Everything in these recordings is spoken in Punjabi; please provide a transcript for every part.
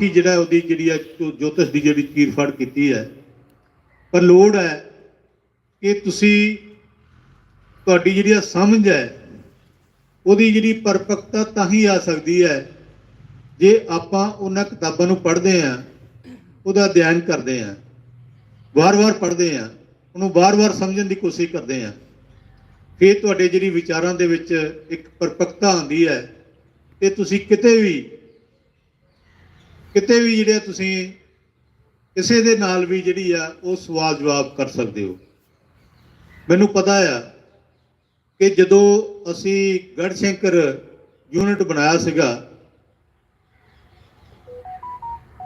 ਕਿ ਜਿਹੜਾ ਉਹਦੀ ਜਿਹੜੀ ਆ ਜੋ- ਜੋਤਿਸ਼ ਦੀ ਜਿਹੜੀ ਚੀਰਫਾੜ ਕੀਤੀ ਹੈ, ਪਰ ਲੋੜ ਹੈ ਕਿ ਤੁਸੀਂ ਤੁਹਾਡੀ ਜਿਹੜੀ ਆ ਸਮਝ ਹੈ, ਉਹਦੀ ਜਿਹੜੀ ਪਰਪੱਕਤਾ ਤਾਂ ਹੀ ਆ ਸਕਦੀ ਹੈ, ਜੇ ਆਪਾਂ ਉਹਨਾਂ ਕਿਤਾਬਾਂ ਨੂੰ ਪੜ੍ਹਦੇ ਆਂ ਉਹਦਾ ਅਧਿਐਨ ਕਰਦੇ ਆਂ ਵਾਰ-ਵਾਰ ਪੜ੍ਹਦੇ ਆਂ ਉਹਨੂੰ ਵਾਰ-ਵਾਰ ਸਮਝਣ ਦੀ ਕੋਸ਼ਿਸ਼ ਕਰਦੇ ਆਂ ਫਿਰ ਤੁਹਾਡੇ ਜਿਹੜੀ ਵਿਚਾਰਾਂ ਦੇ ਵਿੱਚ ਇੱਕ ਪਰਪੱਕਤਾ ਆਉਂਦੀ ਹੈ, ਤੇ ਤੁਸੀਂ ਕਿਤੇ ਵੀ ਕਿਤੇ ਵੀ ਜਿਹੜੇ ਤੁਸੀਂ ਕਿਸੇ ਦੇ ਨਾਲ ਵੀ ਜਿਹੜੀ ਆ, ਉਹ ਸਵਾਲ ਜਵਾਬ ਕਰ ਸਕਦੇ ਹੋ। ਮੈਨੂੰ ਪਤਾ ਆ ਕਿ ਜਦੋਂ ਅਸੀਂ ਗੜਸ਼ੰਕਰ ਯੂਨਿਟ ਬਣਾਇਆ ਸੀਗਾ,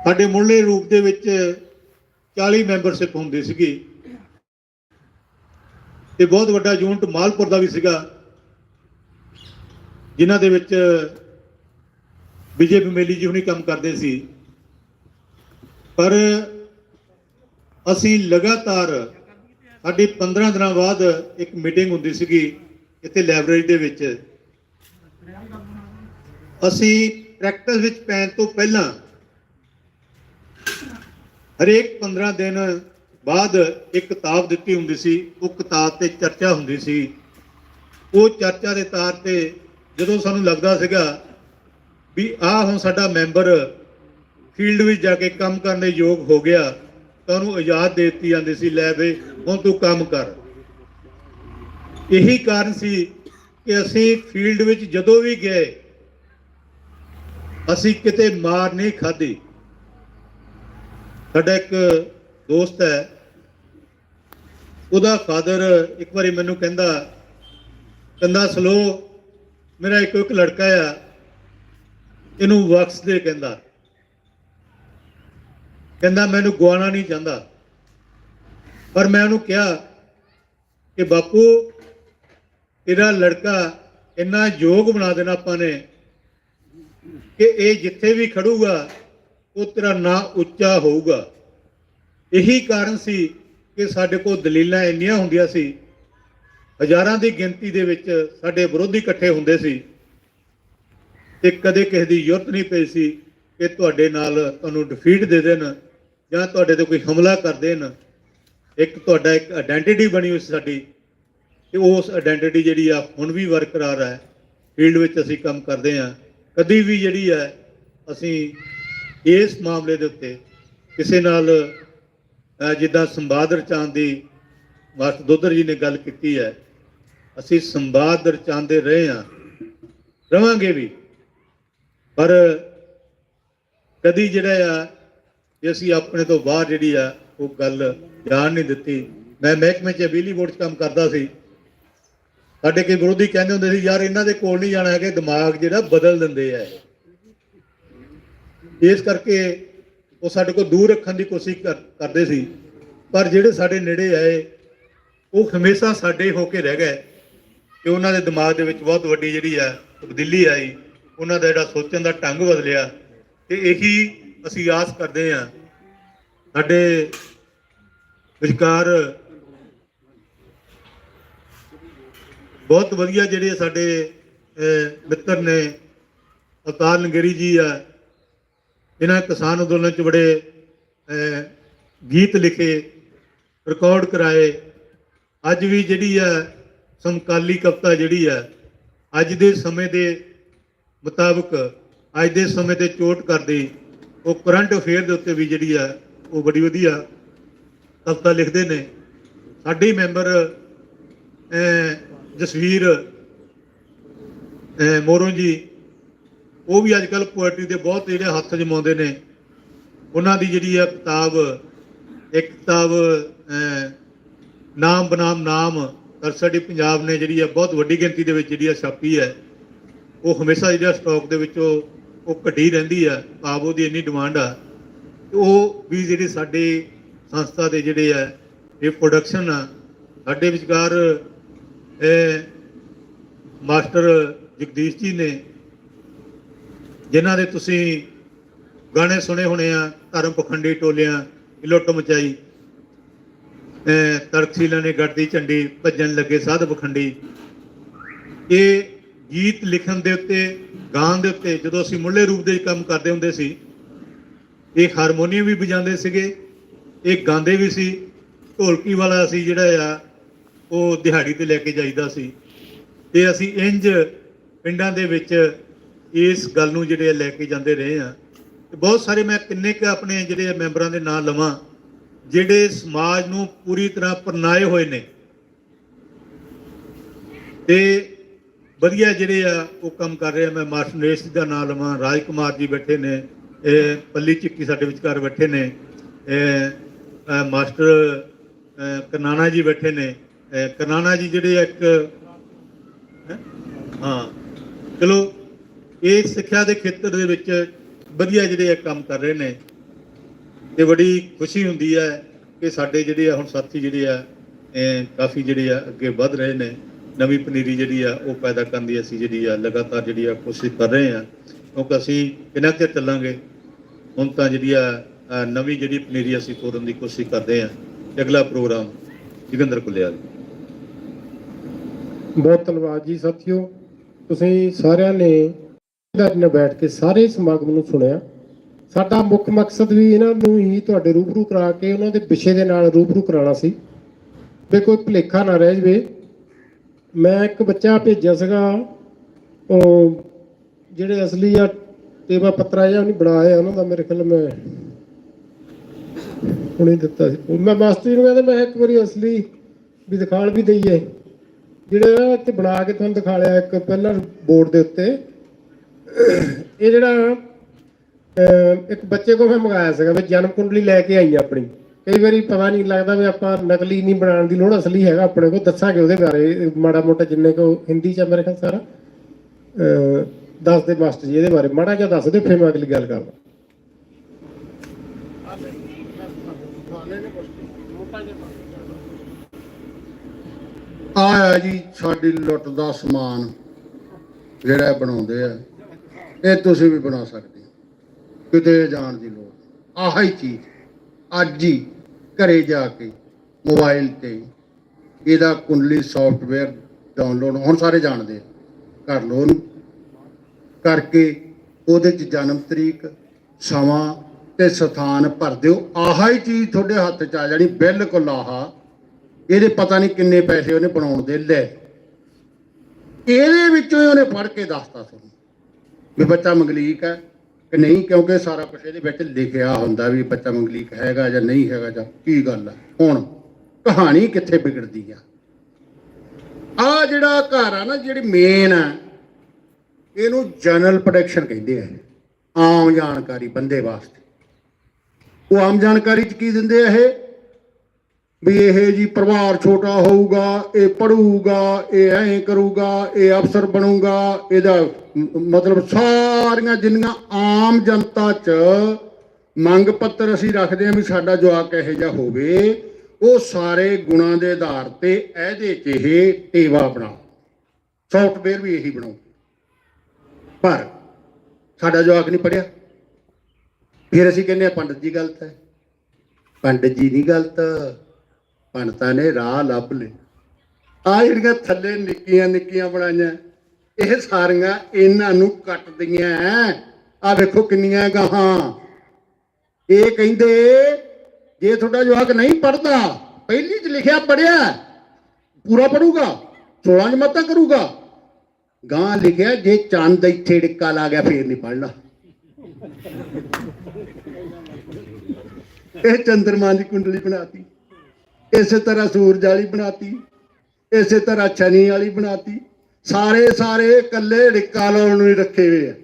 ਸਾਡੇ ਮੁੱਢਲੇ ਰੂਪ ਦੇ ਵਿੱਚ 40 ਮੈਂਬਰਸ਼ਿਪ ਹੁੰਦੀ ਸੀਗੀ। ਤੇ ਬਹੁਤ ਵੱਡਾ ਯੂਨਿਟ ਮਾਲਪੁਰ ਦਾ ਵੀ ਸੀਗਾ, ਜਿਨ੍ਹਾਂ ਦੇ ਵਿੱਚ ਵਿਜੇ ਬਮੇਲੀ ਜੀ ਹੁਣੀ ਕੰਮ ਕਰਦੇ ਸੀ। ਪਰ ਅਸੀਂ ਲਗਾਤਾਰ ਸਾਡੀ 15 ਦਿਨਾਂ ਬਾਅਦ ਇੱਕ ਮੀਟਿੰਗ ਹੁੰਦੀ ਸੀਗੀ ਇੱਥੇ ਲਾਇਬ੍ਰੇਰੀ ਦੇ ਵਿੱਚ। ਅਸੀਂ ਪ੍ਰੈਕਟਿਸ ਵਿੱਚ ਪੈਣ ਤੋਂ ਪਹਿਲਾਂ ਹਰੇਕ 15 ਦਿਨ ਬਾਅਦ ਇੱਕ ਕਿਤਾਬ ਦਿੱਤੀ ਹੁੰਦੀ ਸੀ, ਉਹ ਕਿਤਾਬ ਤੇ ਚਰਚਾ ਹੁੰਦੀ ਸੀ। ਉਹ ਚਰਚਾ ਦੇ ਤਾਰ ਤੇ ਜਦੋਂ ਸਾਨੂੰ ਲੱਗਦਾ ਸੀਗਾ ਵੀ ਆਹ ਹੁਣ ਸਾਡਾ ਮੈਂਬਰ ਫੀਲਡ ਵਿੱਚ ਜਾ ਕੇ ਕੰਮ ਕਰਨ ਦੇ ਯੋਗ ਹੋ ਗਿਆ, ਤਾਂ ਉਹਨੂੰ ਆਜ਼ਾਦ ਦੇ ਦਿੱਤੀ ਜਾਂਦੀ ਸੀ, ਲੈ ਵੇ ਹੁਣ ਤੂੰ ਕੰਮ ਕਰ। ਇਹੀ ਕਾਰਨ ਸੀ ਕਿ ਅਸੀਂ ਫੀਲਡ ਵਿੱਚ ਜਦੋਂ ਵੀ ਗਏ, ਅਸੀਂ ਕਿਤੇ ਮਾਰ ਨਹੀਂ ਖਾਧੀ। ਸਾਡਾ ਇੱਕ ਦੋਸਤ ਹੈ, ਉਹਦਾ ਫਾਦਰ ਇੱਕ ਵਾਰੀ ਮੈਨੂੰ ਕਹਿੰਦਾ ਕਹਿੰਦਾ, ਸਲੋ, ਮੇਰਾ ਇੱਕ ਇੱਕ ਲੜਕਾ ਆ, ਇਹਨੂੰ ਵਕਸ ਦੇ, ਕਹਿੰਦਾ। ਕਹਿੰਦਾ ਮੈਨੂੰ ਗਵਾਣਾ ਨਹੀਂ ਚਾਹੁੰਦਾ। ਪਰ ਮੈਂ ਉਹਨੂੰ ਕਿਹਾ ਕਿ, ਬਾਪੂ, ਤੇਰਾ ਲੜਕਾ ਇੰਨਾ ਯੋਗ ਬਣਾ ਦੇਣਾ ਆਪਾਂ ਨੇ ਕਿ ਇਹ ਜਿੱਥੇ ਵੀ ਖੜੂਗਾ, ਉਹ ਤੇਰਾ ਨਾਂ ਉੱਚਾ ਹੋਊਗਾ। ਇਹੀ ਕਾਰਨ ਸੀ ਕਿ ਸਾਡੇ ਕੋਲ ਦਲੀਲਾਂ ਇੰਨੀਆਂ ਹੁੰਦੀਆਂ ਸੀ, ਹਜ਼ਾਰਾਂ ਦੀ ਗਿਣਤੀ ਦੇ ਵਿੱਚ ਸਾਡੇ ਵਿਰੋਧੀ ਇਕੱਠੇ ਹੁੰਦੇ ਸੀ ਤੇ ਕਦੇ ਕਿਸੇ ਦੀ ਜ਼ਰੂਰਤ ਨਹੀਂ ਪਈ ਸੀ ਕਿ ਤੁਹਾਡੇ ਨਾਲ ਤੁਹਾਨੂੰ ਡਿਫੀਟ ਦੇ ਦੇਣ ਜਾਂ ਤੁਹਾਡੇ ਤੇ ਕੋਈ ਹਮਲਾ ਕਰ ਦੇਣ, ਇੱਕ ਤੁਹਾਡਾ ਇੱਕ ਆਇਡੈਂਟੀਟੀ ਬਣੀ ਹੋਈ ਸਾਡੀ, ਤੇ ਉਸ ਆਇਡੈਂਟੀਟੀ ਜਿਹੜੀ ਆ ਹੁਣ ਵੀ ਵਰਕਰਾਰ ਹੈ ਫੀਲਡ ਵਿੱਚ ਅਸੀਂ ਕੰਮ ਕਰਦੇ ਆ ਕਦੀ ਵੀ ਜਿਹੜੀ ਹੈ ਅਸੀਂ ਇਸ ਮਾਮਲੇ ਦੇ ਉੱਤੇ ਕਿਸੇ ਨਾਲ ਜਿੱਦਾਂ ਸੰਵਾਦ ਰਚਾਉਣ ਦੀ ਮਾਸਟਰ ਦੋਦਰ ਜੀ ਨੇ ਗੱਲ ਕੀਤੀ ਹੈ, ਅਸੀਂ ਸੰਵਾਦ ਰਚਾਉਂਦੇ ਰਹੇ ਆ ਰਵਾਂਗੇ ਵੀ। ਪਰ ਕਦੀ ਜਿਹੜਾ ਆ ਕਿ ਅਸੀਂ ਆਪਣੇ ਤੋਂ ਬਾਹਰ ਜਿਹੜੀ ਆ, ਉਹ ਗੱਲ ਜਾਣ ਨਹੀਂ ਦਿੱਤੀ। ਮੈਂ ਮਹਿਕਮੇ 'ਚ ਬਿਜਲੀ ਬੋਰਡ 'ਚ ਕੰਮ ਕਰਦਾ ਸੀ। ਸਾਡੇ ਕਈ ਵਿਰੋਧੀ ਕਹਿੰਦੇ ਹੁੰਦੇ ਸੀ, ਯਾਰ, ਇਹਨਾਂ ਦੇ ਕੋਲ ਨਹੀਂ ਜਾਣਾ ਹੈਗਾ, ਦਿਮਾਗ ਜਿਹੜਾ ਬਦਲ ਦਿੰਦੇ ਆ ਇਸ ਕਰਕੇ ਉਹ ਸਾਡੇ ਕੋਲ ਦੂਰ ਰੱਖਣ ਦੀ ਕੋਸ਼ਿਸ਼ ਕਰ- ਕਰਦੇ ਸੀ। ਪਰ ਜਿਹੜੇ ਸਾਡੇ ਨੇੜੇ ਆਏ, ਉਹ ਹਮੇਸ਼ਾ ਸਾਡੇ ਹੋ ਕੇ ਰਹਿ ਗਏ। ਕਿ ਉਹਨਾਂ ਦੇ ਦਿਮਾਗ ਦੇ ਵਿੱਚ ਬਹੁਤ ਵੱਡੀ ਜਿਹੜੀ ਆ ਤਬਦੀਲੀ ਆਈ। ਉਹਨਾਂ ਦਾ ਜਿਹੜਾ ਸੋਚਣ ਦਾ ਢੰਗ ਬਦਲਿਆ। ਤੇ ਇਹੀ ਅਸੀਂ ਆਸ ਕਰਦੇ ਹਾਂ ਸਾਡੇ ਵਿਚਕਾਰ ਬਹੁਤ ਵਧੀਆ ਜਿਹੜੇ ਸਾਡੇ ਮਿੱਤਰ ਨੇ ਅਵਤਾਰ ਲੰਗੇਰੀ ਜੀ ਆ, ਇਹਨਾਂ ਕਿਸਾਨ ਅੰਦੋਲਨ ਚ ਬੜੇ ਗੀਤ ਲਿਖੇ ਰਿਕਾਰਡ ਕਰਾਏ। ਅੱਜ ਵੀ ਜਿਹੜੀ ਆ ਸਮਕਾਲੀ ਕਵਿਤਾ ਜਿਹੜੀ ਆ, ਅੱਜ ਦੇ ਸਮੇਂ ਦੇ ਮੁਤਾਬਕ ਅੱਜ ਦੇ ਸਮੇਂ ਤੇ ਚੋਟ ਕਰਦੀ। ਉਹ ਕਰੰਟ ਅਫੇਅਰ ਦੇ ਉੱਤੇ ਵੀ ਜਿਹੜੀ ਆ ਉਹ ਬੜੀ ਵਧੀਆ ਕਵਿਤਾ ਲਿਖਦੇ ਨੇ। ਸਾਡੇ ਮੈਂਬਰ ਜਸਵੀਰ ਅਹ, ਮੋਰੋ ਜੀ ਉਹ ਵੀ ਅੱਜ ਕੱਲ ਪੋਇਟਰੀ ਦੇ ਬਹੁਤ ਜਿਹੜੇ ਹੱਥ ਜਮਾਉਂਦੇ ਨੇ। ਉਹਨਾਂ ਦੀ ਜਿਹੜੀ ਆ ਕਿਤਾਬ ਇੱਕ ਕਿਤਾਬ ਨਾਮ ਬਨਾਮ ਨਾਮ ਸਾਡੀ ਪੰਜਾਬ ਨੇ ਜਿਹੜੀ ਆ ਬਹੁਤ ਵੱਡੀ ਗਿਣਤੀ ਦੇ ਵਿੱਚ ਜਿਹੜੀ ਆ ਛਾਪੀ ਹੈ। ਉਹ ਹਮੇਸ਼ਾ ਜਿਹੜਾ ਸਟਾਕ ਦੇ ਵਿੱਚ ਉਹ ਘਟੀ ਰਹਿੰਦੀ ਆ ਭਾਵ ਉਹਦੀ ਇੰਨੀ ਡਿਮਾਂਡ ਆ ਉਹ ਵੀ ਜਿਹੜੇ ਸਾਡੇ ਸੰਸਥਾ ਦੇ ਜਿਹੜੇ ਆ, ਇਹ ਪ੍ਰੋਡਕਸ਼ਨ ਆ, ਸਾਡੇ ਵਿਚਕਾਰ, ਇਹ ਮਾਸਟਰ ਜਗਦੀਸ਼ ਜੀ ਨੇ, ਜਿਨ੍ਹਾਂ ਦੇ ਤੁਸੀਂ ਗਾਣੇ ਸੁਣੇ ਹੋਣੇ ਆ, ਧਰਮ ਪਖੰਡੀ ਟੋਲਿਆਂ ਇਲੋਟ ਮਚਾਈ ਅਹ ਨੇ ਗੱਡੀ ਝੰਡੀ, ਭੱਜਣ ਲੱਗੇ ਸਾਧ ਪਖੰਡੀ, ਇਹ ਗੀਤ ਲਿਖਣ ਦੇ ਉੱਤੇ ਗਾਣ ਦੇ ਉੱਤੇ ਜਦੋਂ ਅਸੀਂ ਮੁੱਢਲੇ ਰੂਪ ਦੇ ਕੰਮ ਕਰਦੇ ਹੁੰਦੇ ਸੀ ਇਹ ਹਾਰਮੋਨੀਅਮ ਵੀ ਵਜਾਉਂਦੇ ਸੀਗੇ ਇਹ ਗਾਉਂਦੇ ਵੀ ਸੀ, ਢੋਲਕੀ ਵਾਲਾ ਅਸੀਂ ਜਿਹੜਾ ਆ, ਉਹ ਦਿਹਾੜੀ ਤੇ ਲੈ ਕੇ ਜਾਈਦਾ ਸੀ। ਤੇ ਅਸੀਂ ਇੰਜ ਪਿੰਡਾਂ ਦੇ ਵਿੱਚ ਇਸ ਗੱਲ ਨੂੰ ਜਿਹੜੇ ਆ ਲੈ ਕੇ ਜਾਂਦੇ ਰਹੇ ਆ ਤੇ ਬਹੁਤ ਸਾਰੇ ਮੈਂ ਕਿੰਨੇ ਕੁ ਆਪਣੇ ਜਿਹੜੇ ਮੈਂਬਰਾਂ ਦੇ ਨਾਂ ਲਵਾਂ, ਜਿਹੜੇ ਸਮਾਜ ਨੂੰ ਪੂਰੀ ਤਰ੍ਹਾਂ ਪਰਨਾਏ ਹੋਏ ਨੇ। ਤੇ ਵਧੀਆ ਜਿਹੜੇ ਆ ਉਹ ਕੰਮ ਕਰ ਰਹੇ ਆ। ਮੈਂ ਮਾਸਟਰ ਨਰੇਸ਼ ਜੀ ਦਾ ਨਾਮ ਲਵਾਂ ਰਾਜ ਕੁਮਾਰ ਜੀ ਬੈਠੇ ਨੇ ਇਹ ਪੱਲੀ ਚੱਕੀ ਸਾਡੇ ਵਿਚਕਾਰ ਬੈਠੇ ਨੇ ਇਹ ਮਾਸਟਰ ਅ, ਕਰਨਾਣਾ ਜੀ ਬੈਠੇ ਨੇ ਕਰਨਾਣਾ ਜੀ ਜਿਹੜੇ ਇੱਕ ਹਾਂ? ਚਲੋ ਇਹ ਸਿੱਖਿਆ ਦੇ ਖੇਤਰ ਦੇ ਵਿੱਚ ਵਧੀਆ ਜਿਹੜੇ ਆ ਕੰਮ ਕਰ ਰਹੇ ਨੇ ਤੇ ਬੜੀ ਖੁਸ਼ੀ ਹੁੰਦੀ ਹੈ ਕਿ ਸਾਡੇ ਜਿਹੜੇ ਆ ਹੁਣ ਸਾਥੀ ਜਿਹੜੇ ਆ ਕਾਫੀ ਜਿਹੜੇ ਆ ਅੱਗੇ ਵੱਧ ਰਹੇ ਨੇ। ਨਵੀਂ ਪਨੀਰੀ ਜਿਹੜੀ ਆ, ਉਹ ਪੈਦਾ ਕਰਨ ਦੀ ਅਸੀਂ ਜਿਹੜੀ ਆ, ਲਗਾਤਾਰ ਜਿਹੜੀ ਆ ਕੋਸ਼ਿਸ਼ ਕਰ ਰਹੇ ਆ। ਕਿਉਂਕਿ ਅਸੀਂ ਇਹਨਾਂ ਤੇ ਚੱਲਾਂਗੇ, ਹੁਣ ਤਾਂ ਜਿਹੜੀ ਆ ਨਵੀਂ ਜਿਹੜੀ ਪਨੀਰੀ ਅਸੀਂ ਤੋੜਨ ਦੀ ਕੋਸ਼ਿਸ਼ ਕਰਦੇ ਆ ਅਗਲਾ ਪ੍ਰੋਗਰਾਮ ਜੋਗਿੰਦਰ ਕੁਲਿਆਲ ਬਹੁਤ ਧੰਨਵਾਦ ਜੀ ਸਾਥੀਓ। ਤੁਸੀਂ ਸਾਰਿਆਂ ਨੇ ਨਾਲ ਬੈਠ ਕੇ ਸਾਰੇ ਸਮਾਗਮ ਨੂੰ ਸੁਣਿਆ। ਸਾਡਾ ਮੁੱਖ ਮਕਸਦ ਵੀ ਇਹਨਾਂ ਨੂੰ ਹੀ ਤੁਹਾਡੇ ਰੂਬਰੂ ਕਰਾ ਕੇ ਉਹਨਾਂ ਦੇ ਵਿਸ਼ੇ ਦੇ ਨਾਲ ਰੂਬਰੂ ਕਰਾਉਣਾ ਸੀ। ਵੀ ਕੋਈ ਭੁਲੇਖਾ ਨਾ ਰਹਿ ਜਵੇ। ਮੈਂ ਇੱਕ ਬੱਚਾ ਭੇਜਿਆ ਸੀਗਾ, ਉਹ ਜਿਹੜੇ ਅਸਲੀ ਆ, ਤੇਵਾ ਪੱਤਰਾ ਜਿਹਾ ਉਹਨੇ ਬਣਾਇਆ ਉਹਨਾਂ ਦਾ ਮੇਰੇ ਖਿਆਲ ਮੈਂ ਹੁਣੇ ਦਿੱਤਾ ਸੀ। ਉਹ ਮੈਂ ਮਾਸਟਰ ਨੂੰ ਕਹਿੰਦਾ, ਮੈਂ ਇੱਕ ਵਾਰੀ ਅਸਲੀ ਵੀ ਦਿਖਾਲ ਵੀ ਦਈਏ। ਜਿਹੜਾ ਇੱਥੇ ਬਣਾ ਕੇ ਤੁਹਾਨੂੰ ਦਿਖਾ ਲਿਆ ਇੱਕ ਪਹਿਲਾਂ ਬੋਰਡ ਦੇ ਉੱਤੇ। ਇਹ ਜਿਹੜਾ ਇੱਕ ਬੱਚੇ ਕੋਲ ਮੈਂ ਮੰਗਾਇਆ ਸੀਗਾ, ਵੀ ਜਨਮ ਕੁੰਡਲੀ ਲੈ ਕੇ ਆਈ ਆਪਣੀ। ਕਈ ਵਾਰੀ ਪਤਾ ਨਹੀਂ ਲੱਗਦਾ ਵੀ ਆਪਾਂ ਨਕਲੀ ਨਹੀਂ ਬਣਾਉਣ ਦੀ ਲੋੜ ਅਸਲੀ ਹੈਗਾ, ਆਪਣੇ ਕੋਲ ਦੱਸਾਂਗੇ ਉਹਦੇ ਬਾਰੇ, ਮਾੜਾ ਮੋਟਾ ਜਿੰਨੇ ਕੋ ਹਿੰਦੀ ਚ ਮੇਰੇ ਖਿਆਲ ਸਾਰਾ। ਦੱਸ ਦੇ ਮਾਸਟਰ ਜੀ ਇਹਦੇ ਬਾਰੇ, ਮਾੜਾ ਜਿਹਾ ਦੱਸ ਦੇ ਫਿਰ ਮੈਂ ਅਗਲੀ ਗੱਲ ਕਰਦਾ। ਆਇਆ ਜੀ ਸਾਡੀ ਲੁੱਟ ਦਾ ਸਮਾਨ, ਜਿਹੜਾ ਬਣਾਉਂਦੇ ਆ, ਇਹ ਤੁਸੀਂ ਵੀ ਬਣਾ ਸਕਦੇ ਹੋ। ਕਿਤੇ ਜਾਣ ਦੀ ਲੋੜ ਆਹ ਚੀਜ਼, ਅੱਜ ਹੀ। ਘਰੇ ਜਾ ਕੇ ਮੋਬਾਈਲ ਤੇ ਇਹਦਾ ਕੁੰਡਲੀ ਸੌਫਟਵੇਅਰ ਡਾਊਨਲੋਡ ਹੁਣ ਸਾਰੇ ਜਾਣਦੇ ਕਰ ਲਓ ਉਹਨੂੰ ਕਰਕੇ ਉਹਦੇ ਚ ਜਨਮ ਤਰੀਕ, ਸਮਾਂ ਤੇ ਸਥਾਨ ਭਰ ਦਿਓ। ਆਹਾ ਹੀ ਚੀਜ਼ ਤੁਹਾਡੇ ਹੱਥ ਚ ਆ ਜਾਣੀ, ਬਿਲਕੁਲ ਆਹਾ। ਇਹਦੇ ਪਤਾ ਨਹੀਂ ਕਿੰਨੇ ਪੈਸੇ ਉਹਨੇ ਬਣਾਉਣ ਦੇ ਲੈ। ਇਹਦੇ ਵਿੱਚੋਂ ਹੀ ਉਹਨੇ ਫੜ ਕੇ ਦੱਸਤਾ ਤੁਹਾਨੂੰ ਵੀ ਬੱਚਾ ਮੰਗਲੀਕ ਹੈ। ਕਿ ਨਹੀਂ, ਕਿਉਂਕਿ ਸਾਰਾ ਕੁਝ ਇਹਦੇ ਵਿੱਚ ਲਿਖਿਆ ਹੁੰਦਾ ਵੀ ਬੱਚਾ ਮੰਗਲੀਕ ਹੈਗਾ ਜਾਂ ਨਹੀਂ ਹੈਗਾ ਜਾਂ ਕੀ ਗੱਲ ਆ। ਹੁਣ ਕਹਾਣੀ ਕਿੱਥੇ ਵਿਗੜਦੀ ਆ? ਆ ਜਿਹੜਾ ਘਰ ਆ ਨਾ, ਜਿਹੜੀ ਮੇਨ ਆ, ਇਹਨੂੰ ਜਨਰਲ ਪ੍ਰੋਡਕਸ਼ਨ ਕਹਿੰਦੇ ਆ। ਆਮ ਜਾਣਕਾਰੀ ਬੰਦੇ ਵਾਸਤੇ। ਉਹ ਆਮ ਜਾਣਕਾਰੀ ਚ ਕੀ ਦਿੰਦੇ ਆ ਇਹ? ਵੀ ਇਹ ਜੀ ਪਰਿਵਾਰ ਛੋਟਾ ਹੋਊਗਾ, ਇਹ ਪੜੂਗਾ ਇਹ ਐਂ ਕਰੂਗਾ, ਇਹ ਅਫਸਰ ਬਣੂਗਾ, ਇਹਦਾ ਮਤਲਬ ਸਾਰੀਆਂ ਜਿੰਨੀਆਂ ਆਮ ਜਨਤਾ 'ਚ ਮੰਗ ਪੱਤਰ ਅਸੀਂ ਰੱਖਦੇ ਹਾਂ ਵੀ ਸਾਡਾ ਜਵਾਕ ਇਹੋ ਜਿਹਾ ਹੋਵੇ, ਉਹ ਸਾਰੇ ਗੁਣਾਂ ਦੇ ਆਧਾਰ ਤੇ ਇਹਦੇ 'ਚ ਇਹ ਟੇਵਾ ਬਣਾਓ। ਸੌਫਟਵੇਅਰ ਵੀ ਇਹੀ ਬਣਾਓ। ਪਰ ਸਾਡਾ ਜਵਾਕ ਨਹੀਂ ਪੜਿਆ ਫਿਰ ਅਸੀਂ ਕਹਿੰਦੇ ਆ ਪੰਡਤ ਜੀ ਗਲਤ ਹੈ। ਪੰਡਤ ਜੀ ਨਹੀਂ ਗਲਤ। ਪੰਡਤਾਂ ਨੇ ਰਾਹ ਲੱਭ ਲਏ ਆ ਜਿਹੜੀਆਂ ਥੱਲੇ ਨਿੱਕੀਆਂ ਨਿੱਕੀਆਂ ਬਣਾਈਆਂ, ਇਹ ਸਾਰੀਆਂ ਇਹਨਾਂ ਨੂੰ ਕੱਟਦੀਆਂ ਆ ਵੇਖੋ ਕਿੰਨੀਆਂ ਗਾਹਾਂ। ਇਹ ਕਹਿੰਦੇ, ਜੇ ਤੁਹਾਡਾ ਜਵਾਕ ਨਹੀਂ ਪੜਦਾ ਪਹਿਲੀ ਚ ਲਿਖਿਆ ਪੜਿਆ ਪੂਰਾ ਪੜੂਗਾ 16 ਜਮਾਤਾਂ ਕਰੂਗਾ। ਗਾਂ ਲਿਖਿਆ, ਜੇ ਚੰਦ ਇੱਥੇ ਡਿੱਕਾ ਲਾ ਗਿਆ, ਫੇਰ ਨਹੀਂ ਪੜਨਾ ਇਹ ਚੰਦਰਮਾ ਦੀ ਕੁੰਡਲੀ ਬਣਾਤੀ। ਇਸੇ ਤਰ੍ਹਾਂ ਸੂਰਜ ਵਾਲੀ ਬਣਾਤੀ, ਇਸੇ ਤਰ੍ਹਾਂ ਸ਼ਨੀ ਵਾਲੀ ਬਣਾਤੀ। ਸਾਰੇ ਸਾਰੇ ਇਕੱਲੇ ਡਿੱਕਾ ਲਾਉਣ ਨੂੰ ਰੱਖੇ ਹੋਏ ਆ।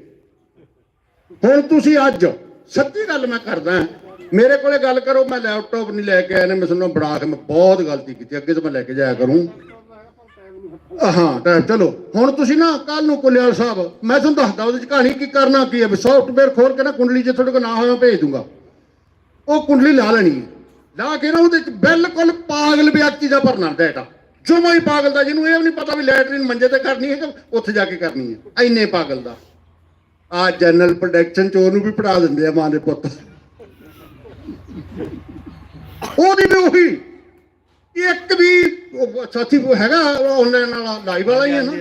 ਹੁਣ ਤੁਸੀਂ ਅੱਜ ਸੱਚੀ ਗੱਲ ਮੈਂ ਕਰਦਾ ਮੇਰੇ ਕੋਲੇ ਗੱਲ ਕਰੋ, ਮੈਂ ਲੈਪਟਾਪ ਨਹੀਂ ਲੈ ਕੇ ਆਇਆ ਨੇ, ਮੈਂ ਤੁਹਾਨੂੰ ਬਣਾ ਕੇ ਮੈਂ ਬਹੁਤ ਗਲਤੀ ਕੀਤੀ, ਅੱਗੇ ਤੋਂ ਮੈਂ ਲੈ ਕੇ ਜਾਇਆ ਕਰੂੰ। ਹਾਂ ਟਾਈਮ ਚਲੋ, ਹੁਣ ਤੁਸੀਂ ਨਾ ਕੱਲ ਨੂੰ ਕੁਲਿਆਲ ਸਾਹਿਬ, ਮੈਂ ਤੁਹਾਨੂੰ ਦੱਸਦਾ, ਉਹਦੇ ਚ ਕਹਾਣੀ ਕੀ ਕਰਨਾ ਕੀ ਹੈ, ਵੀ ਸੌਫਟਵੇਅਰ ਖੋਲ ਕੇ ਨਾ ਕੁੰਡਲੀ ਜੇ ਤੁਹਾਡੇ ਕੋਲ ਨਾ ਹੋਇਆ ਭੇਜ ਦੂੰਗਾ। ਉਹ ਕੁੰਡਲੀ ਲਾ ਲੈਣੀ ਹੈ। ਲਾ ਕੇ ਨਾ ਉਹਦੇ ਚ ਬਿਲਕੁਲ ਪਾਗਲ ਵਿਅਕਤੀ ਦਾ ਭਰਨਾ ਡਾਟਾ ਜਮਾ ਹੀ ਪਾਗਲ ਦਾ ਜਿਹਨੂੰ ਇਹ ਵੀ ਨਹੀਂ ਪਤਾ ਵੀ ਲੈਟਰਿਨ ਮੰਜੇ ਤੇ ਕਰਨੀ ਹੈ ਕਿ ਉੱਥੇ ਜਾ ਕੇ ਕਰਨੀ ਹੈ। ਐਨੇ ਪਾਗਲ ਦਾ। ਆ ਜਨਰਲ ਪ੍ਰੋਡਕਸ਼ਨ ਚ ਉਹਨੂੰ ਵੀ ਪੜਾ ਦਿੰਦੇ ਆ ਮਾਂ ਦੇ ਪੁੱਤ। ਉਹਦੀ ਵੀ ਉਹੀ। ਇੱਕ ਵੀ ਸਾਥੀ ਉਹ ਹੈਗਾ ਆਨਲਾਈਨ ਵਾਲਾ ਲਾਈਵ ਵਾਲਾ ਹੀ ਹੈ ਨਾ।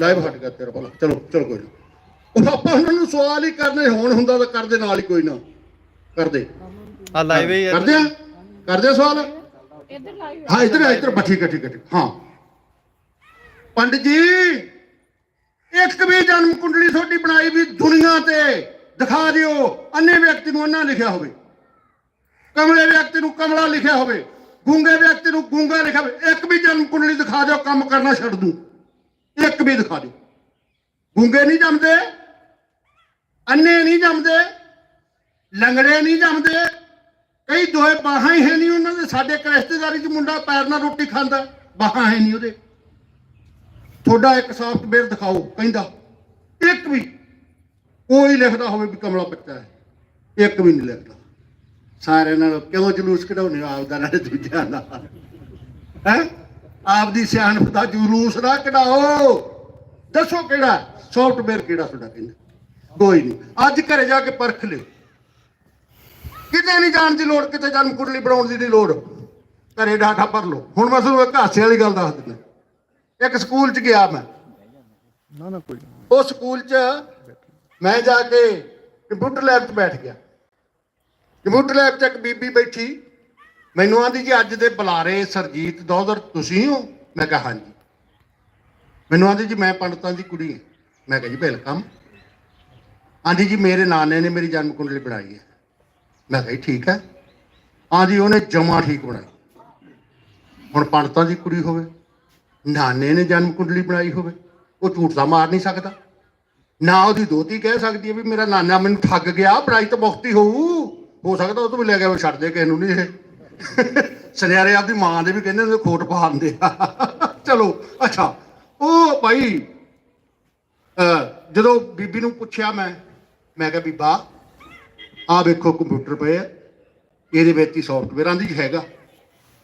ਲਾਈਵ ਹਟ ਗਿਆ ਤੇਰਾ ਭਲਾ। ਚਲੋ ਚਲੋ ਕੋਈ ਨਾ। ਉਹ ਆਪਾਂ ਉਹਨਾਂ ਨੂੰ ਸਵਾਲ ਹੀ ਕਰਨੇ ਹੋਣ ਹੁੰਦਾ ਤਾਂ ਕਰਦੇ ਨਾਲ ਹੀ ਕੋਈ ਨਾ। ਕਰਦੇ। ਆ ਲਾਈਵ ਹੀ। ਕਰਦੇ ਆ? ਕਰਦੇ ਸਵਾਲ? ਹਾਂ ਇੱਧਰ ਆ, ਇੱਧਰ ਬੱਠੀ ਕੱਟੀ ਕੱਟੀ ਹਾਂ। ਪੰਡਿਤ ਜੀ ਇੱਕ ਵੀ ਜਨਮ ਕੁੰਡਲੀ ਤੁਹਾਡੀ ਬਣਾਈ ਵੀ ਦੁਨੀਆ ਤੇ ਦਿਖਾ ਦਿਓ ਅੰਨੇ ਵਿਅਕਤੀ ਨੂੰ ਅੰਨਾ ਲਿਖਿਆ ਹੋਵੇ। ਕਮਲੇ ਵਿਅਕਤੀ ਨੂੰ ਕਮਲਾ ਲਿਖਿਆ ਹੋਵੇ। ਗੂੰਗੇ ਵਿਅਕਤੀ ਨੂੰ ਗੂੰਗਾ ਲਿਖਿਆ ਹੋਵੇ। ਇੱਕ ਵੀ ਜਨਮ ਕੁੰਡਲੀ ਦਿਖਾ ਦਿਓ ਕੰਮ ਕਰਨਾ ਛੱਡ ਦੂੰ। ਇੱਕ ਵੀ ਦਿਖਾ ਦਿਓ। ਗੂੰਗੇ ਨਹੀਂ ਜੰਮਦੇ ਅੰਨੇ ਨਹੀਂ ਜੰਮਦੇ ਲੰਗੜੇ ਨਹੀਂ ਜੰਮਦੇ ਕਈ ਦੋਏ ਬਾਹਾਂ ਹੀ ਹੈ ਨਹੀਂ ਉਹਨਾਂ ਦੇ। ਸਾਡੇ ਇੱਕ ਰਿਸ਼ਤੇਦਾਰੀ 'ਚ ਮੁੰਡਾ ਪੈਰ ਨਾਲ ਰੋਟੀ ਖਾਂਦਾ, ਬਾਹਾਂ ਹੈ ਨਹੀਂ ਉਹਦੇ। ਤੁਹਾਡਾ ਇੱਕ ਸਾਫਟਵੇਅਰ ਦਿਖਾਓ, ਕਹਿੰਦਾ, ਇੱਕ ਵੀ। ਕੋਈ ਲਿਖਦਾ ਹੋਵੇ ਵੀ ਕਮਲਾ ਬੱਚਾ ਹੈ। ਇੱਕ ਵੀ ਨਹੀਂ ਲਿਖਦਾ। ਸਾਰਿਆਂ ਨਾਲ ਕਿਉਂ ਜਲੂਸ ਕਢਾਉਣੇ ਆਪਦਾ ਨਾਲ ਦੂਜਿਆਂ ਨਾਲ? ਹੈ? ਆਪਦੀ ਸਿਆਣਪ ਦਾ ਜਲੂਸ ਨਾ ਕਢਾਓ। ਦੱਸੋ ਕਿਹੜਾ? ਸਾਫਟਵੇਅਰ ਕਿਹੜਾ ਤੁਹਾਡਾ ਕਹਿੰਦਾ? ਕੋਈ ਨਹੀਂ। ਅੱਜ ਘਰੇ ਜਾ ਕੇ ਪਰਖ ਲਿਓ। ਕਿਤੇ ਨਹੀਂ ਜਾਣ ਦੀ ਲੋੜ ਕਿਤੇ ਜਨਮ ਕੁੰਡਲੀ ਬਣਾਉਣ ਦੀ ਨਹੀਂ ਲੋੜ। ਘਰੇ ਡਾਟਾ ਭਰ ਲਓ। ਹੁਣ ਮੈਂ ਤੁਹਾਨੂੰ ਇੱਕ ਹਾਸੇ ਵਾਲੀ ਗੱਲ ਦੱਸ ਦਿੰਦਾ। ਇੱਕ ਸਕੂਲ 'ਚ ਗਿਆ ਮੈਂ। ਨਾ ਨਾ ਕੋਈ ਉਹ ਸਕੂਲ 'ਚ ਮੈਂ ਜਾ ਕੇ ਕੰਪਿਊਟਰ ਲੈਬ 'ਚ ਬੈਠ ਗਿਆ। ਕੰਪਿਊਟਰ ਲੈਬ 'ਚ ਇੱਕ ਬੀਬੀ ਬੈਠੀ। ਮੈਨੂੰ ਆਂਦੀ ਜੀ ਅੱਜ ਦੇ ਬੁਲਾਰੇ ਸਰਜੀਤ ਦੌਦਰ ਤੁਸੀਂ ਹੋ? ਮੈਂ ਕਿਹਾ ਹਾਂਜੀ। ਮੈਨੂੰ ਆਂਦੀ ਜੀ ਮੈਂ ਪੰਡਤਾਂ ਦੀ ਕੁੜੀ ਹਾਂ। ਮੈਂ ਕਿਹਾ ਜੀ ਵੈਲਕਮ ਆਂਦੀ ਜੀ ਮੇਰੇ ਨਾਨੇ ਨੇ ਮੇਰੀ ਜਨਮ ਕੁੰਡਲੀ ਬਣਾਈ ਹੈ। ਮੈਂ ਕਿਹਾ ਜੀ ਠੀਕ ਹੈ। ਆਂਦੀ ਉਹਨੇ ਜਮਾ ਠੀਕ ਬਣਾਈ। ਹੁਣ ਪੰਡਤਾਂ ਦੀ ਕੁੜੀ ਹੋਵੇ ਨਾਨੇ ਨੇ ਜਨਮ ਕੁੰਡਲੀ ਬਣਾਈ ਹੋਵੇ ਉਹ ਝੂਠ ਤਾਂ ਮਾਰ ਨਹੀਂ ਸਕਦਾ। ਨਾ ਉਹਦੀ ਦੋਤੀ ਕਹਿ ਸਕਦੀ ਹੈ ਵੀ ਮੇਰਾ ਨਾਨਾ ਮੈਨੂੰ ਠੱਗ ਗਿਆ ਬਣਾਈ ਤਾਂ ਮੁਖਤੀ ਹੋਊ। ਹੋ ਸਕਦਾ ਉਹ ਤੋਂ ਵੀ ਲੈ ਗਿਆ ਉਹ ਛੱਡ ਦੇ ਕਿਸੇ ਨੂੰ ਨਹੀਂ ਇਹ। ਸੁਨਿਆਰੇ ਆਪਦੀ ਮਾਂ ਦੇ ਵੀ ਕਹਿੰਦੇ ਨੇ ਖੋਟ ਪਾ ਦਿੰਦੇ ਆ ਚਲੋ ਅੱਛਾ ਉਹ ਭਾਈ ਅਹ, ਜਦੋਂ ਬੀਬੀ ਨੂੰ ਪੁੱਛਿਆ ਮੈਂ ਮੈਂ ਕਿਹਾ ਬੀਬਾ ਆ ਵੇਖੋ ਕੰਪਿਊਟਰ ਪਏ ਆ। ਇਹਦੇ ਵਿੱਚ ਹੀ ਸੌਫਟਵੇਅਰ ਆਂਦੀ ਹੈਗਾ।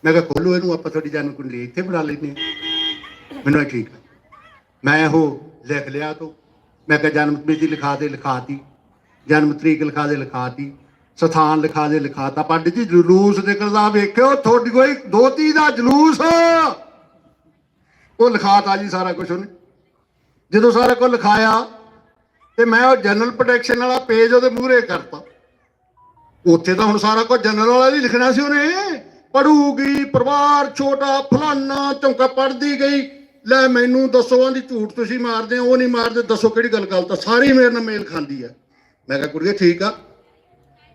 ਮੈਂ ਕਿਹਾ ਖੋਲੋ ਇਹਨੂੰ, ਆਪਾਂ ਤੁਹਾਡੀ ਜਨਮ ਕੁੰਡਲੀ ਇੱਥੇ ਬਣਾ ਲੈਂਦੇ ਹਾਂ। ਮੈਨੂੰ ਕਿਹਾ ਠੀਕ ਹੈ ਮੈਂ ਉਹ ਲਿਖ ਲਿਆ ਤੋ। ਮੈਂ ਕਿਹਾ ਜਨਮ ਮਿਤੀ ਲਿਖਾ ਦੇ, ਲਿਖਾਤੀ। ਜਨਮ ਤਰੀਕ ਲਿਖਾ ਦੇ, ਲਿਖਾਤੀ। ਸਥਾਨ ਲਿਖਾ ਦੇ, ਲਿਖਾਤਾ। ਪੰਡਿਤ ਜੀ, ਜਲੂਸ ਨਿਕਲਦਾ, ਵੇਖਿਓ ਤੁਹਾਡੀ ਕੋਈ ਦੋਤੀ ਦਾ ਜਲੂਸ। ਉਹ ਲਿਖਾਤਾ ਜੀ ਸਾਰਾ ਕੁਝ ਉਹਨੇ। ਜਦੋਂ ਸਾਰਾ ਕੁਝ ਲਿਖਾਇਆ ਤੇ ਮੈਂ ਉਹ ਜਨਰਲ ਪ੍ਰੋਟੈਕਸ਼ਨ ਵਾਲਾ ਪੇਜ ਉਹਦੇ ਮੂਹਰੇ ਕਰਤਾ। ਉੱਥੇ ਤਾਂ ਹੁਣ ਸਾਰਾ ਕੁਝ ਜਨਰਲ ਵਾਲਾ ਹੀ ਲਿਖਣਾ ਸੀ ਉਹਨੇ। ਪੜੂਗੀ ਪਰਿਵਾਰ ਛੋਟਾ, ਫਲਾਨਾ ਚੌਂਕਾ ਪੜਦੀ ਗਈ। ਲੈ ਮੈਨੂੰ ਦੱਸੋ ਆਂਦੀ ਝੂਠ ਤੁਸੀਂ ਮਾਰਦੇ ਹੋ, ਉਹ ਨਹੀਂ ਮਾਰਦੇ, ਦੱਸੋ ਕਿਹੜੀ ਗੱਲ ਗੱਲ ਤਾਂ ਸਾਰੀ ਮੇਰੇ ਨਾਲ ਮੇਲ ਖਾਂਦੀ ਆ। ਮੈਂ ਕਿਹਾ ਕੁੜੀਏ ਠੀਕ ਆ।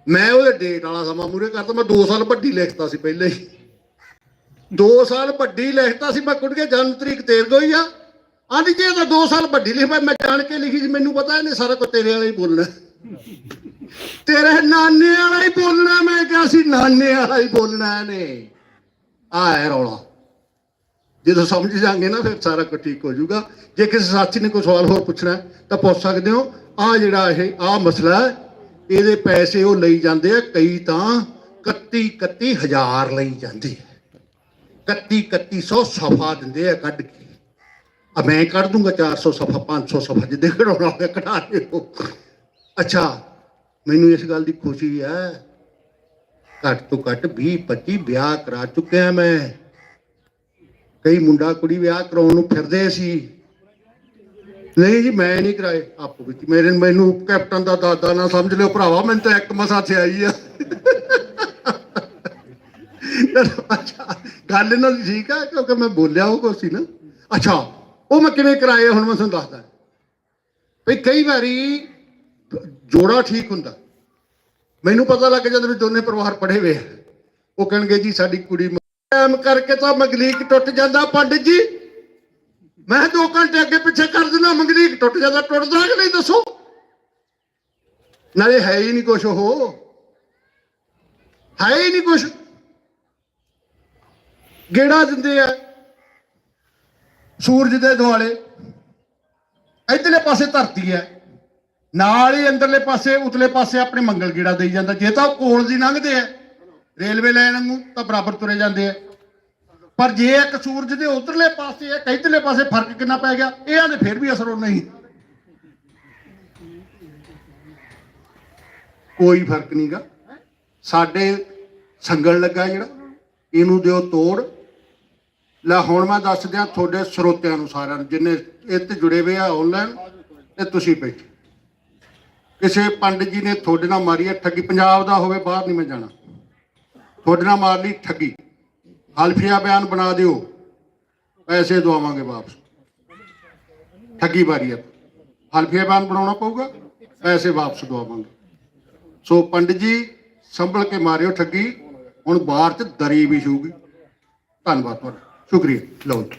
ਮੈਂ ਉਹਦੇ ਡੇਟ ਵਾਲਾ ਸਮਾਂ ਮੂਰੇ ਕਰਤਾ, ਮੈਂ 2 ਸਾਲ ਵੱਡੀ ਲਿਖਤਾ ਸੀ ਪਹਿਲੇ ਹੀ। 2 ਸਾਲ ਵੱਡੀ ਲਿਖਤਾ ਸੀ, ਮੈਂ ਕੁੜੀਏ ਜਨਮ ਤਰੀਕ ਤੇਰ ਗਈ ਆ। ਆਂਦੀ ਜੇ ਤਾਂ 2 ਸਾਲ ਵੱਡੀ ਲਿਖ, ਮੈਂ ਜਾਣ ਕੇ ਲਿਖੀ ਸੀ, ਮੈਨੂੰ ਪਤਾ ਇਹਨੇ ਸਾਰਾ ਕੁਝ ਤੇਰੇ ਵਾਲੇ ਹੀ ਬੋਲਣਾ। ਤੇਰੇ ਨਾਨੇ ਵਾਲਾ ਹੀ ਬੋਲਣਾ, ਮੈਂ ਕਿਹਾ ਸੀ ਨਾਨੇ ਵਾਲਾ ਹੀ ਬੋਲਣਾ ਇਹਨੇ। ਆ ਹੈ ਰੌਲਾ। ਜਦੋਂ ਸਮਝ ਜਾਾਂਗੇ ਨਾ, ਫਿਰ ਸਾਰਾ ਕੁਝ ਠੀਕ ਹੋ ਜਾਊਗਾ। ਜੇ ਕਿਸੇ ਸਾਥੀ ਨੇ ਕੋਈ ਸਵਾਲ ਹੋਰ ਪੁੱਛਣਾ ਤਾਂ ਪੁੱਛ ਸਕਦੇ ਹੋ ਆ ਜਿਹੜਾ ਇਹ ਆ ਮਸਲਾ ਇਹਦੇ ਪੈਸੇ ਉਹ ਲਈ ਜਾਂਦੇ ਆ, ਕਈ ਤਾਂ 31 31 ਹਜ਼ਾਰ ਲਈ ਜਾਂਦੇ ਆ। 31 3100 ਸਫਾ ਦਿੰਦੇ ਆ ਕੱਢ ਕੇ। ਆ ਮੈਂ ਕੱਢ ਦੂੰਗਾ 400 ਸਫਾ 500 ਸਫਾ, ਜਿੱਦੇ ਕਢਾਉਣਾ ਹੋਵੇ ਕਢਾ ਲਿਓ ਅੱਛਾ ਮੈਨੂੰ ਇਸ ਗੱਲ ਦੀ ਖੁਸ਼ੀ ਹੈ। ਘੱਟ ਤੋਂ ਘੱਟ 20 25 ਵਿਆਹ ਕਰਾ ਚੁੱਕਿਆ ਮੈਂ। ਕਈ ਮੁੰਡਾ ਕੁੜੀ ਵਿਆਹ ਕਰਾਉਣ ਨੂੰ ਫਿਰਦੇ ਸੀ। ਨਹੀਂ ਜੀ, ਮੈਂ ਨਹੀਂ ਕਰਾਏ। ਆਪੋ ਵਿੱਚ ਮੇਰੇ, ਮੈਨੂੰ ਕੈਪਟਨ ਦਾ ਦਾਦਾ ਨਾ ਸਮਝ ਲਿਓ ਭਰਾਵਾ, ਮੈਨੂੰ ਤਾਂ ਇੱਕ ਮਸਾ ਤੇ ਆਈ ਆ ਗੱਲ ਇਹਨਾਂ ਦੀ ਠੀਕ ਆ, ਕਿਉਂਕਿ ਮੈਂ ਬੋਲਿਆ ਉਹ ਕੁਛ ਸੀ ਨਾ। ਅੱਛਾ, ਉਹ ਮੈਂ ਕਿਵੇਂ ਕਰਾਏ, ਹੁਣ ਮੈਂ ਤੁਹਾਨੂੰ ਦੱਸਦਾ। ਵੀ ਕਈ ਵਾਰੀ ਜੋੜਾ ਠੀਕ ਹੁੰਦਾ। ਮੈਨੂੰ ਪਤਾ ਲੱਗ ਜਾਂਦਾ ਵੀ ਦੋਨੇ ਪਰਿਵਾਰ ਪੜੇ ਹੋਏ ਆ। ਉਹ ਕਹਿਣਗੇ ਜੀ, ਸਾਡੀ ਕੁੜੀ ਟਾਈਮ ਕਰਕੇ ਤਾਂ ਮੰਗਲੀਕ ਟੁੱਟ ਜਾਂਦਾ ਪੰਡਿਤ ਜੀ। ਮੈਂ 2 ਘੰਟੇ ਅੱਗੇ ਪਿੱਛੇ ਕਰ ਦਿੰਦਾ, ਮੰਗਲੀਕ ਟੁੱਟ ਜਾਂਦਾ, ਟੁੱਟਦਾ ਕਿ ਨਹੀਂ ਦੱਸੋ? ਨਾਲੇ ਹੈ ਹੀ ਨਹੀਂ ਕੁਛ ਉਹ। ਹੈ ਹੀ ਨਹੀਂ ਕੁਛ। ਗੇੜਾ ਦਿੰਦੇ ਆ। ਸੂਰਜ ਦੇ ਦੁਆਲੇ। ਇਧਰਲੇ ਪਾਸੇ ਧਰਤੀ ਹੈ। ਨਾਲ ਹੀ ਅੰਦਰਲੇ ਪਾਸੇ, ਉਤਲੇ ਪਾਸੇ ਆਪਣੇ ਮੰਗਲ ਗੇੜਾ ਦੇਈ ਜਾਂਦਾ। ਜੇ ਤਾਂ ਉਹ ਕੋਲ ਦੀ ਲੰਘਦੇ ਆ, ਰੇਲਵੇ ਲਾਈਨ ਨੂੰ ਤਾਂ ਬਰਾਬਰ ਤੁਰੇ ਜਾਂਦੇ ਆ। ਪਰ ਜੇ ਇੱਕ ਸੂਰਜ ਦੇ ਉਤਰਲੇ ਪਾਸੇ, ਇੱਕ ਇਧਰਲੇ ਪਾਸੇ ਫ਼ਰਕ ਕਿੰਨਾ ਪੈ ਗਿਆ, ਇਹ ਆਂਦੇ ਫਿਰ ਵੀ ਅਸਰ ਉਹ ਨਹੀਂ ਕੋਈ ਫ਼ਰਕ ਨਹੀਂਗਾ ਸਾਡੇ ਸੰਗਲ ਲੱਗਾ ਜਿਹੜਾ, ਇਹਨੂੰ ਦਿਓ ਤੋੜ। ਲੈ ਹੁਣ ਮੈਂ ਦੱਸ ਦਿਆਂ ਤੁਹਾਡੇ ਸਰੋਤਿਆਂ ਨੂੰ ਸਾਰਿਆਂ ਨੂੰ, ਜਿੰਨੇ ਇਹ ਤੇ ਜੁੜੇ ਹੋਏ ਆ ਆਨਲਾਈਨ ਤੇ ਤੁਸੀਂ ਬੈਠੇ। ਕਿਸੇ ਪੰਡਿਤ ਜੀ ਨੇ ਤੁਹਾਡੇ ਨਾਲ ਮਾਰੀ ਹੈ ਠੱਗੀ, ਪੰਜਾਬ ਦਾ ਹੋਵੇ, ਬਾਹਰ ਨਹੀਂ ਮੈਂ ਜਾਣਾ। ਤੁਹਾਡੇ ਨਾਲ ਮਾਰ ਲਈ ਠੱਗੀ। ਹਲਫੀਆ ਬਿਆਨ ਬਣਾ ਦਿਓ। ਪੈਸੇ ਦਵਾਵਾਂਗੇ ਵਾਪਸ। ਠੱਗੀ ਮਾਰੀ ਹੈ। ਹਲਫੀਆ ਬਿਆਨ ਬਣਾਉਣਾ ਪਊਗਾ, ਪੈਸੇ ਵਾਪਸ ਦਵਾਵਾਂਗੇ। ਸੋ ਪੰਡਿਤ ਜੀ, ਸੰਭਲ ਕੇ ਮਾਰਿਓ ਠੱਗੀ। ਹੁਣ ਬਾਹਰ ਚ ਦਰੀ ਵੀ ਛੂਗੀ। ਧੰਨਵਾਦ ਤੁਹਾਡਾ। ਸ਼ੁਕਰੀਆ। ਲਓ ਜੀ।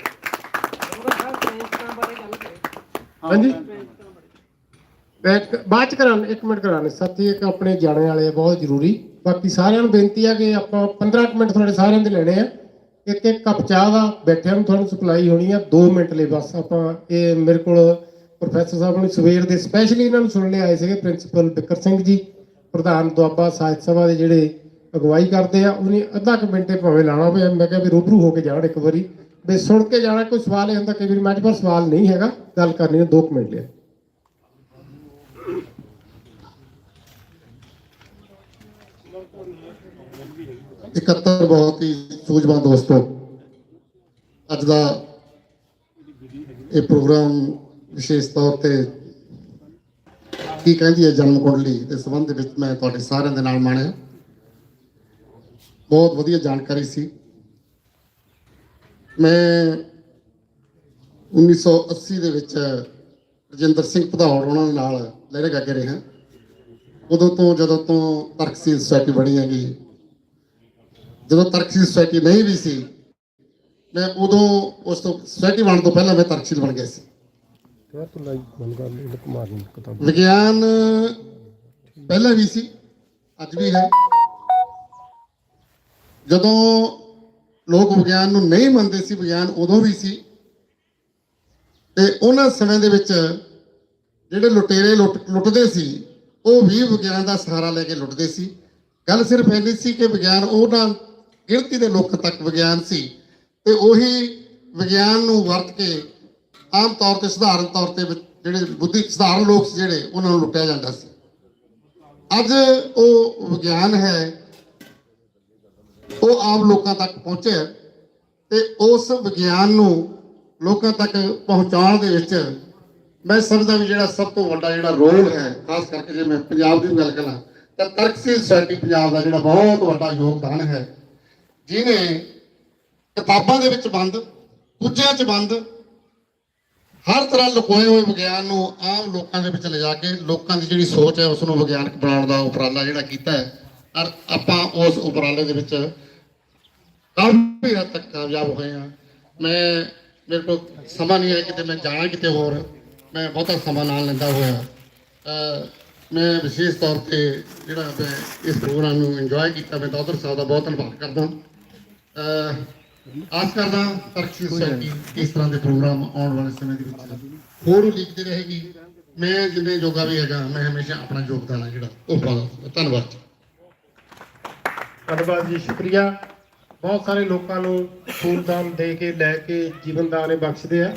ਹਾਂਜੀ। ਬੈਠ ਬਾਅਦ ਚ ਕਰਾਂ ਇੱਕ ਮਿੰਟ ਕਰਾਣੇ ਸਾਥੀ, ਇੱਕ ਆਪਣੇ ਜਾਣੇ ਵਾਲੇ ਆ, ਬਹੁਤ ਜ਼ਰੂਰੀ। ਬਾਕੀ ਸਾਰਿਆਂ ਨੂੰ ਬੇਨਤੀ ਆ ਕਿ ਆਪਾਂ 15 ਕੁ ਮਿੰਟ ਤੁਹਾਡੇ ਸਾਰਿਆਂ ਦੇ ਲੈਣੇ ਆ। ਇੱਕ ਇੱਕ ਕੱਪ ਚਾਹ ਦਾ ਬੈਠਿਆਂ ਨੂੰ ਤੁਹਾਨੂੰ ਸਪਲਾਈ ਹੋਣੀ ਆ 2 ਮਿੰਟ ਲਈ। ਬਸ ਆਪਾਂ ਇਹ ਮੇਰੇ ਕੋਲ ਪ੍ਰੋਫੈਸਰ ਸਾਹਿਬ ਨੇ ਸਵੇਰ ਦੇ ਸਪੈਸ਼ਲੀ ਇਹਨਾਂ ਨੂੰ ਸੁਣਨੇ ਆਏ ਸੀਗੇ ਪ੍ਰਿੰਸੀਪਲ ਬਿਕਰ ਸਿੰਘ ਜੀ, ਪ੍ਰਧਾਨ ਦੁਆਬਾ ਸਾਹਿਤ ਸਭਾ ਦੇ ਜਿਹੜੇ ਅਗਵਾਈ ਕਰਦੇ ਆ, ਉਹਨੇ ਅੱਧਾ ਕੁ ਮਿੰਟੇ ਭਾਵੇਂ ਲਾਣਾ ਹੋਵੇ ਮੈਂ ਕਿਹਾ ਵੀ ਰੂਬਰੂ ਹੋ ਕੇ ਜਾਣ ਇੱਕ ਵਾਰੀ। ਵੀ ਸੁਣ ਕੇ ਜਾਣਾ, ਕੋਈ ਸਵਾਲ ਇਹ ਹੁੰਦਾ ਕਈ ਵਾਰੀ ਮੈਂ ਪਰ ਸਵਾਲ ਨਹੀਂ ਹੈਗਾ, ਗੱਲ ਕਰਨੀ ਹੈ 2 ਮਿੰਟ ਲਿਆ 71 ਬਹੁਤ ਹੀ ਸੂਝਵਾਨ ਦੋਸਤੋ। ਅੱਜ ਦਾ ਇਹ ਪ੍ਰੋਗਰਾਮ ਵਿਸ਼ੇਸ਼ ਤੌਰ ਤੇ ਕੀ ਕਹਿੰਦੀ ਹੈ ਜਨਮ ਕੁੰਡਲੀ ਦੇ ਸੰਬੰਧ ਵਿੱਚ ਮੈਂ ਤੁਹਾਡੇ ਸਾਰਿਆਂ ਦੇ ਨਾਲ ਮਾਣਿਆ। ਬਹੁਤ ਵਧੀਆ ਜਾਣਕਾਰੀ ਸੀ। ਮੈਂ 1980 ਦੇ ਵਿੱਚ ਰਜਿੰਦਰ ਸਿੰਘ ਭਦੌੜ ਉਹਨਾਂ ਦੇ ਨਾਲ ਲਹਿਰੇ ਗਾ ਕੇ ਰਿਹਾ ਉਦੋਂ ਤੋਂ ਜਦੋਂ ਤੋਂ ਤਰਕਸੀਲ ਸੋਸਾਇਟੀ ਬਣੀ ਹੈਗੀ ਜਦੋਂ ਤਰਕਸ਼ੀਲ ਸੁਸਾਇਟੀ ਨਹੀਂ ਵੀ ਸੀ ਮੈਂ ਉਦੋਂ ਉਸ ਤੋਂ ਸੁਸਾਇਟੀ ਬਣਨ ਤੋਂ ਪਹਿਲਾਂ ਮੈਂ ਤਰਕਸ਼ੀਲ ਬਣ ਗਿਆ ਸੀ। ਵਿਗਿਆਨ ਪਹਿਲਾਂ ਵੀ ਸੀ ਅੱਜ ਵੀ ਹੈ। ਜਦੋਂ ਲੋਕ ਵਿਗਿਆਨ ਨੂੰ ਨਹੀਂ ਮੰਨਦੇ ਸੀ ਵਿਗਿਆਨ ਉਦੋਂ ਵੀ ਸੀ ਤੇ ਉਹਨਾਂ ਸਮੇਂ ਦੇ ਵਿੱਚ ਜਿਹੜੇ ਲੁਟੇਰੇ ਲੁੱਟ ਲੁੱਟਦੇ ਸੀ ਉਹ ਵੀ ਵਿਗਿਆਨ ਦਾ ਸਹਾਰਾ ਲੈ ਕੇ ਲੁੱਟਦੇ ਸੀ। ਗੱਲ ਸਿਰਫ ਇੰਨੀ ਸੀ ਕਿ ਵਿਗਿਆਨ ਉਹਨਾਂ ਗਿਣਤੀ ਦੇ ਲੋਕਾਂ ਤੱਕ ਵਿਗਿਆਨ ਸੀ। ਤੇ ਉਹੀ ਵਿਗਿਆਨ ਨੂੰ ਵਰਤ ਕੇ ਆਮ ਤੌਰ ਤੇ ਸਧਾਰਨ ਤੌਰ ਤੇ ਜਿਹੜੇ ਬੁੱਧੀ ਸਧਾਰਨ ਲੋਕ ਸੀ ਜਿਹੜੇ, ਉਹਨਾਂ ਨੂੰ ਲੁੱਟਿਆ ਜਾਂਦਾ ਸੀ। ਅੱਜ ਉਹ ਵਿਗਿਆਨ ਹੈ, ਉਹ ਆਮ ਲੋਕਾਂ ਤੱਕ ਪਹੁੰਚਿਆ ਤੇ ਉਸ ਵਿਗਿਆਨ ਨੂੰ ਲੋਕਾਂ ਤੱਕ ਪਹੁੰਚਾਉਣ ਦੇ ਵਿੱਚ ਮੈਂ ਸਮਝਦਾ ਵੀ ਜਿਹੜਾ ਸਭ ਤੋਂ ਵੱਡਾ ਜਿਹੜਾ ਰੋਲ ਹੈ, ਖਾਸ ਕਰਕੇ ਜੇ ਮੈਂ ਪੰਜਾਬ ਦੀ ਗੱਲ ਕਰਾਂ, ਤਾਂ ਤਰਕਸ਼ੀਲ ਸੁਸਾਇਟੀ ਪੰਜਾਬ ਦਾ ਜਿਹੜਾ ਬਹੁਤ ਵੱਡਾ ਯੋਗਦਾਨ ਹੈ ਜਿਨੇ ਕਿਤਾਬਾਂ ਦੇ ਵਿੱਚ ਬੰਦ ਕੁੱਜਿਆਂ 'ਚ ਬੰਦ, ਹਰ ਤਰ੍ਹਾਂ ਲੁਕੋਏ ਹੋਏ ਵਿਗਿਆਨ ਨੂੰ ਆਮ ਲੋਕਾਂ ਦੇ ਵਿੱਚ ਲਿਜਾ ਕੇ ਲੋਕਾਂ ਦੀ ਜਿਹੜੀ ਸੋਚ ਹੈ ਉਸ ਨੂੰ ਵਿਗਿਆਨਕ ਬਣਾਉਣ ਦਾ ਉਪਰਾਲਾ ਜਿਹੜਾ ਕੀਤਾ ਹੈ ਔਰ ਆਪਾਂ ਉਸ ਉਪਰਾਲੇ ਦੇ ਵਿੱਚ ਕਾਫੀ ਹੱਦ ਤੱਕ ਕਾਮਯਾਬ ਹੋਏ ਹਾਂ। ਮੈਂ, ਮੇਰੇ ਕੋਲ ਸਮਾਂ ਨਹੀਂ ਹੈ ਕਿਤੇ, ਮੈਂ ਜਾਣਾ ਕਿਤੇ ਹੋਰ, ਮੈਂ ਬਹੁਤਾ ਸਮਾਂ ਨਾਲ ਲੈਂਦਾ ਹੋਇਆ। ਮੈਂ ਵਿਸ਼ੇਸ਼ ਤੌਰ ਤੇ ਜਿਹੜਾ ਮੈਂ ਇਸ ਪ੍ਰੋਗਰਾਮ ਨੂੰ ਇੰਜੋਏ ਕੀਤਾ, ਮੈਂ ਦਾਦਰ ਸਾਹਿਬ ਦਾ ਬਹੁਤ ਧੰਨਵਾਦ ਕਰਦਾ। ਆਸ ਕਰਦਾ ਤਰਕਸ਼ੀ ਸੁਸਾਇਟੀ ਇਸ ਤਰ੍ਹਾਂ ਦੇ ਪ੍ਰੋਗਰਾਮ ਆਉਣ ਵਾਲੇ ਸਮੇਂ ਦੇ ਵਿੱਚ ਹੋਰ ਲਿਖਦੀ ਰਹੇਗੀ। ਮੈਂ ਜਿੰਨੇ ਜੋਗਾ ਵੀ ਹੈਗਾ ਮੈਂ ਹਮੇਸ਼ਾ ਆਪਣਾ ਯੋਗਦਾਨ ਹੈ ਜਿਹੜਾ ਉਹ ਪਾਉਂਦਾ ਧੰਨਵਾਦ। ਧੰਨਵਾਦ ਜੀ ਸ਼ੁਕਰੀਆ। ਬਹੁਤ ਸਾਰੇ ਲੋਕਾਂ ਨੂੰ ਖੂਨਦਾਨ ਦੇ ਕੇ ਲੈ ਕੇ ਜੀਵਨ ਦਾਨ ਇਹ ਬਖਸ਼ਦੇ ਆ।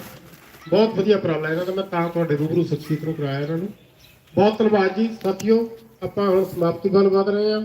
ਬਹੁਤ ਵਧੀਆ ਉਪਰਾਲਾ ਇਹਨਾਂ ਦਾ ਮੈਂ ਤਾਂ ਤੁਹਾਡੇ ਰੂਬਰੂ ਸਖਸ਼ੀਤ ਨੂੰ ਕਰਾਇਆ ਇਹਨਾਂ ਨੂੰ। ਬਹੁਤ ਧੰਨਵਾਦ ਜੀ ਸਾਥੀਓ ਆਪਾਂ ਹੁਣ ਸਮਾਪਤੀ ਵੱਲ ਵਧ ਰਹੇ ਹਾਂ।